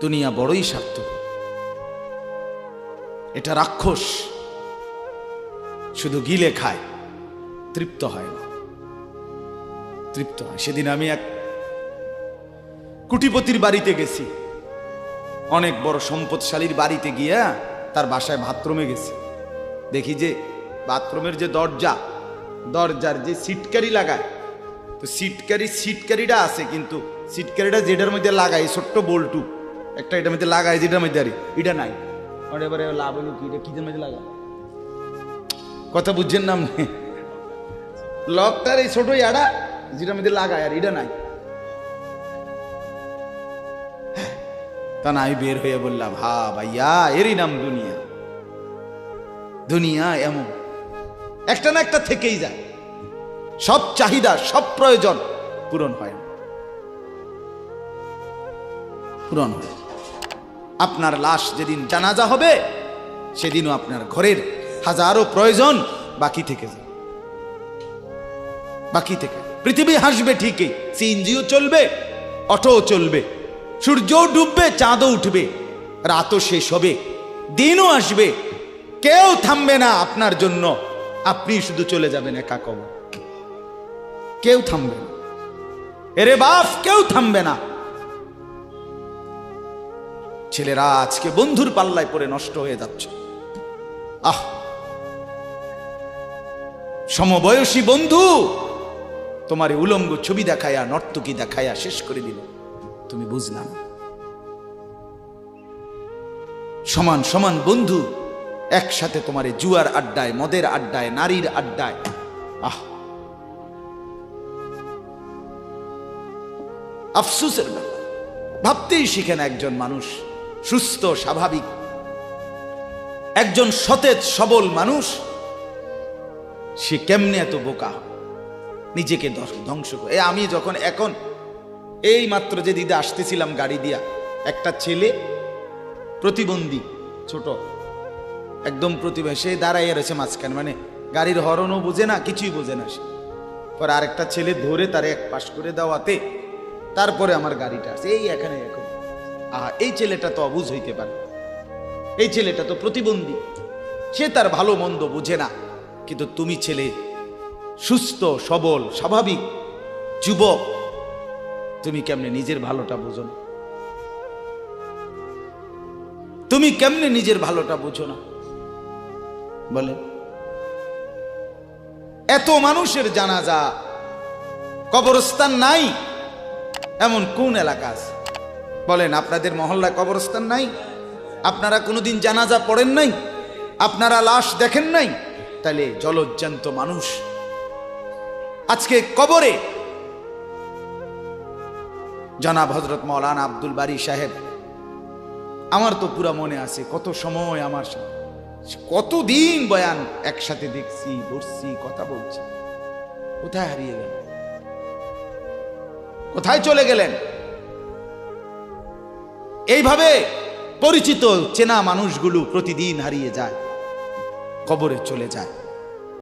দুনিয়া বড়ই স্বার্থ এটা রাক্ষস শুধু গিলে খায়, তৃপ্ত হয় না। তৃপ্ত হয়। সেদিন আমি এক কুটিপতির বাড়িতে গেছি। অনেক বড় সম্পদশালীর বাড়িতে গিয়া তার বাসায় বাথরুমে গেছি। দেখি যে বাথরুমের যে দরজা, দরজার যে সিটকারি লাগায়, তো সিটকারি সিটকারিটা আছে, কিন্তু সিটকারিটা যেটার মধ্যে লাগায় ছোট্ট বল্টু একটা এটার মধ্যে লাগায় যেটার মধ্যে আরে এটা নাই। এবারে লাভ হলো কি, এটা কিদের মধ্যে লাগায় কথা বুঝছেন না আপনি? লকটার এই ছোট ইয়াটা, যেটার মধ্যে লাগায় আর এটা নাই। তা না, আমি বের হয়ে বললাম, হা ভাইয়া, এরই নাম দুনিয়া। দুনিয়া এমন। একটা না একটা থেকেই যায়। সব চাহিদা, সব প্রয়োজন পূরণ হয় না। পূরণ হয়। আপনার লাশ যেদিন জানাজা হবে, সেদিনও আপনার ঘরের হাজারো প্রয়োজন বাকি থেকে যায় বাকি থেকে। পৃথিবী হাসবে ঠিকই, সিএনজিও চলবে অটোও চলবে, সূর্যও ডুববে, চাঁদও উঠবে, রাতও শেষ হবে, দিনও আসবে। কেউ থামবে না আপনার জন্য, আপনি শুধু চলে যাবেন একা কবর কেউ থামবে না। এরে বাপ, কেউ থামবে না। ছেলেরা আজকে বন্ধুর পাল্লায় পড়ে নষ্ট হয়ে যাচ্ছে। আহ! সমবয়সী বন্ধু, তোমার উলঙ্গ ছবি দেখায়া, নর্তকী দেখায়া শেষ করে দিল। তুমি বুঝলা না। সমান সমান বন্ধু, একসাথে তোমার জুয়ার আড্ডায়, মদের আড্ডায়, নারীর আড্ডায়। আহ! আফসুসের ব্যাপার। ভাবতেই শিখেন একজন মানুষ। সুস্থ, স্বাভাবিক। একজন সতেজ, সবল মানুষ, সে কেমনে এত বোকা? নিজেকে ধ্বংস- করে, এ আমি যখন এখন এই মাত্র যে দিদা আসতেছিলাম গাড়ি দিয়া, একটা ছেলে, প্রতিবন্ধী, ছোট, একদম প্রতিভা, সে দাঁড়াইয়া রয়েছে মাঝখানে মানে গাড়ির হরনও বোঝে না, কিছুই বোঝে না সে। পরে আরেকটা ছেলে ধরে তার এক পাশ করে দেওয়াতে, তারপরে আমার গাড়িটা আছে এই এখানে এখন আহা, এই ছেলেটা তো অবুঝ হইতে পারে। এই ছেলেটা তো প্রতিবন্ধী। সে তার ভালো মন্দ বোঝে না। কিন্তু তুমি ছেলে, সুস্থ, সবল, স্বাভাবিক, যুবক, তুমি কেমনে নিজের ভালোটা বোঝো না? তুমি কেমনে নিজের ভালোটা বোঝো না? বলে, এত মানুষের জানাজা, কবরস্থান নাই, এমন কোন এলাকা আছে? বলেন, আপনাদের মহল্লায় কবরস্থান নাই? আপনারা কোনোদিন জানাজা পড়েন নাই? আপনারা লাশ দেখেন নাই? তাহলে জলজ্জান্ত মানুষ। আজকে কবরে জনাব হজরত মৌলানা আব্দুল বারি সাহেব, আমার তো পুরা মনে আছে, কত সময় আমার সাথে কতদিন বয়ান একসাথে দেখছি বসছি কথা বলছি। কোথায় হারিয়ে গেল কোথায় চলে গেলেন? এইভাবে পরিচিত চেনা মানুষগুলো প্রতিদিন হারিয়ে যায় কবরে চলে যায়।